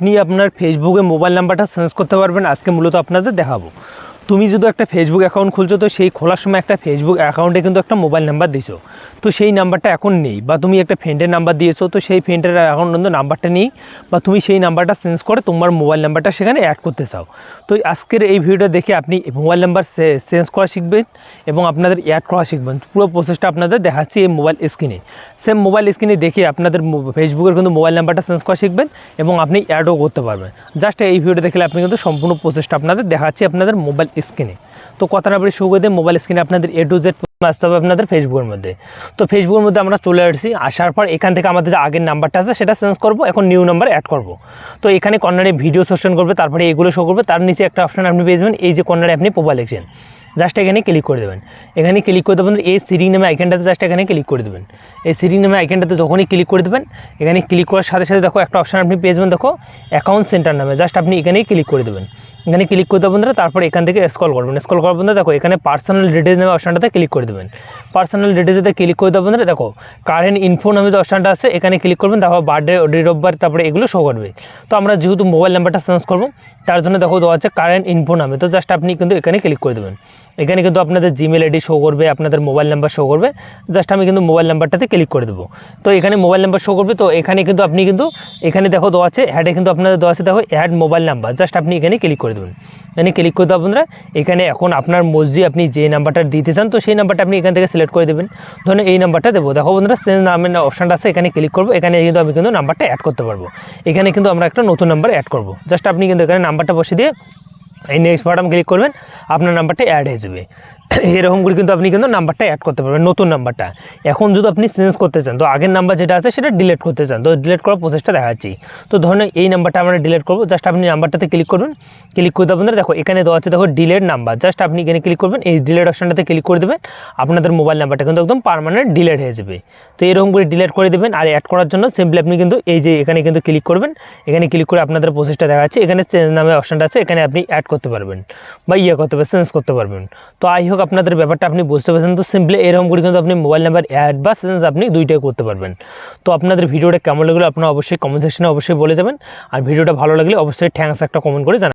আপনি আপনার ফেসবুকে মোবাইল নাম্বারটা চেঞ্জ করতে পারবেন। আজকে মূলত আপনাদের দেখাবো। তুমি যদি একটা ফেসবুক অ্যাকাউন্ট খুলছো, তো সেই খোলার সময় একটা ফেসবুক অ্যাকাউন্টে কিন্তু একটা মোবাইল নাম্বার দিছো। তো সেই নাম্বারটা এখন নেই, বা তুমি একটা ফ্রেন্ডের নাম্বার দিয়েছ, তো সেই ফ্রেন্ডের অ্যাকাউন্ট কিন্তু নাম্বারটা নেই, বা তুমি সেই নাম্বারটা চেঞ্জ করে তোমার মোবাইল নাম্বারটা সেখানে অ্যাড করতে চাও। তো আজকের এই ভিডিওটা দেখে আপনি মোবাইল নাম্বার চেঞ্জ করা শিখবেন এবং আপনাদের অ্যাড করা শিখবেন। পুরো প্রসেসটা আপনাদের দেখাচ্ছি এই মোবাইল স্ক্রিনে সেম মোবাইল স্ক্রিনে দেখে আপনাদের ফেসবুকের কিন্তু মোবাইল নাম্বারটা চেঞ্জ করা শিখবেন এবং আপনি অ্যাডও করতে পারবেন। জাস্ট এই ভিডিওটা দেখলে আপনি কিন্তু সম্পূর্ণ প্রসেসটা আপনাদের দেখাচ্ছি, আপনাদের মোবাইল স্ক্রিনে। তো কথা না বলে শুরু করে মোবাইল স্ক্রিনে আপনাদের এ টু জেড আসতে হবে আপনাদের ফেসবুকের মধ্যে। তো ফেসবুকের মধ্যে আমরা চলে আসছি, আসার পর এখান থেকে আমাদের যে আগের নাম্বারটা আছে সেটা চেঞ্জ করব, এখন নিউ নাম্বার অ্যাড করব। তো এখানে কর্নারে ভিডিও সেশন করবে, তারপরে এগুলো শো করবে, তার নিচে একটা অপশন আপনি পেয়ে যাবেন, এই যে কর্নারে আপনি প্রোফাইল লিখছেন জাস্ট এখানে ক্লিক করে দেবেন। এখানে ক্লিক করে দেবেন, এই সিরিং নামে আইকনটাতে জাস্ট এখানে ক্লিক করে দেবেন। এই সিরিং নামে আইকনটাতে যখনই ক্লিক করে দেবেন, এখানে ক্লিক করার সাথে সাথে দেখো একটা অপশন আপনি পেয়ে যাবেন, দেখো অ্যাকাউন্ট সেন্টার নামে। জাস্ট আপনি এখানেই ক্লিক করে দেবেন। এখানে ক্লিক করতে বন্ধুরা, তারপর এখান থেকে স্কল করবেন। স্কল করার বন্ধুরা, দেখো, এখানে পার্সোনাল ডিটেলস নামে অপশানটাতে ক্লিক করে দেবেন। পার্সোনাল ডিটেলসে ক্লিক করে দেবেন বন্ধুরা, দেখো কারেন্ট ইনফো নামে যে অপশানটা আছে, এখানে ক্লিক করবেন তারপর বার্থডে ডেট অফ বার্থ তারপরে এগুলো শো করবে। তো আমরা যেহেতু মোবাইল নাম্বারটা চেঞ্জ করব, তার জন্য দেখো, দেওয়া আছে কারেন্ট ইনফো নামে। তো জাস্ট আপনি কিন্তু এখানে ক্লিক করে দেবেন। এখানে কিন্তু আপনাদের জিমেল আইডি শো করবে, আপনাদের মোবাইল নাম্বার শো করবে জাস্ট আমি কিন্তু মোবাইল নাম্বারটাতে ক্লিক করে দেবো। তো এখানে মোবাইল নাম্বার শো করবে, তো এখানে কিন্তু আপনি কিন্তু, এখানে দেখো দেওয়া আছে অ্যাডে কিন্তু আপনাদের দেওয়া আছে, দেখো অ্যাড মোবাইল নাম্বার জাস্ট আপনি এখানে ক্লিক করে দেবেন। এখানে ক্লিক করতে হবে বন্ধুরা, এখানে এখন আপনার মর্জি, আপনি যে নাম্বারটা দিতে চান, তো সেই নাম্বারটা আপনি এখান থেকে সিলেক্ট করে দেবেন। ধরুন এই নাম্বারটা দেবো। দেখো বন্ধুরা সেম নামের অপশানটা আছে, এখানে ক্লিক করব, এখানে কিন্তু আমি কিন্তু নাম্বারটা অ্যাড করতে পারব। এখানে কিন্তু আমরা একটা নতুন নাম্বার অ্যাড করব। জাস্ট আপনি কিন্তু এখানে নাম্বারটা বসে দিয়ে এই নেক্সট বাটন ক্লিক করবেন, আপনার নাম্বারটা অ্যাড হয়ে যাবে। এরকম করে কিন্তু আপনি কিন্তু নাম্বারটা অ্যাড করতে পারবেন, নতুন নাম্বারটা এখন যদি আপনি চেঞ্জ করতে চান, তো আগের নাম্বার যেটা আছে সেটা ডিলিট করতে চান, তো ডিলিট করার প্রসেসটা দেখাচ্ছি। তো ধরুন এই নাম্বারটা আমরা ডিলিট করব জাস্ট আপনি নাম্বারটাতে ক্লিক করবেন ক্লিক করতে আপনাদের দেখো এখানে দেওয়া আছে, দেখো ডিলেট নাম্বার জাস্ট আপনি এখানে ক্লিক করবেন, এই ডিলেট অপশনটাতে ক্লিক করে দেবেন, আপনাদের মোবাইল নাম্বারটা কিন্তু একদম পারমানেন্ট ডিলেট হয়ে যাবে। তো এরকম করে ডিলিট করে দেবেন আর অ্যাড করার জন্য সিম্পলি আপনি কিন্তু এই যে এখানে কিন্তু ক্লিক করবেন, এখানে ক্লিক করে আপনাদের প্রসেসটা দেখাচ্ছে, এখানে চেঞ্জ নামে অপশনটা আছে, এখানে আপনি অ্যাড করতে পারবেন বা ইয়ে করতে পারবেন চেঞ্জ করতে পারবেন। তো আই হোক আপনাদের ব্যাপারটা আপনি বুঝতে পারছেন। তো সিম্পলি এরকম করে কিন্তু আপনি মোবাইল নাম্বার অ্যাড বা চেঞ্জ আপনি দুইটাই করতে পারবেন। তো আপনাদের ভিডিওটা কেমন লাগল আপনারা অবশ্যই কমেন্ট সেকশনে অবশ্যই বলে যাবেন। আর ভিডিওটা ভালো লাগলে অবশ্যই থ্যাঙ্কস একটা কমেন্ট করে জানাবেন।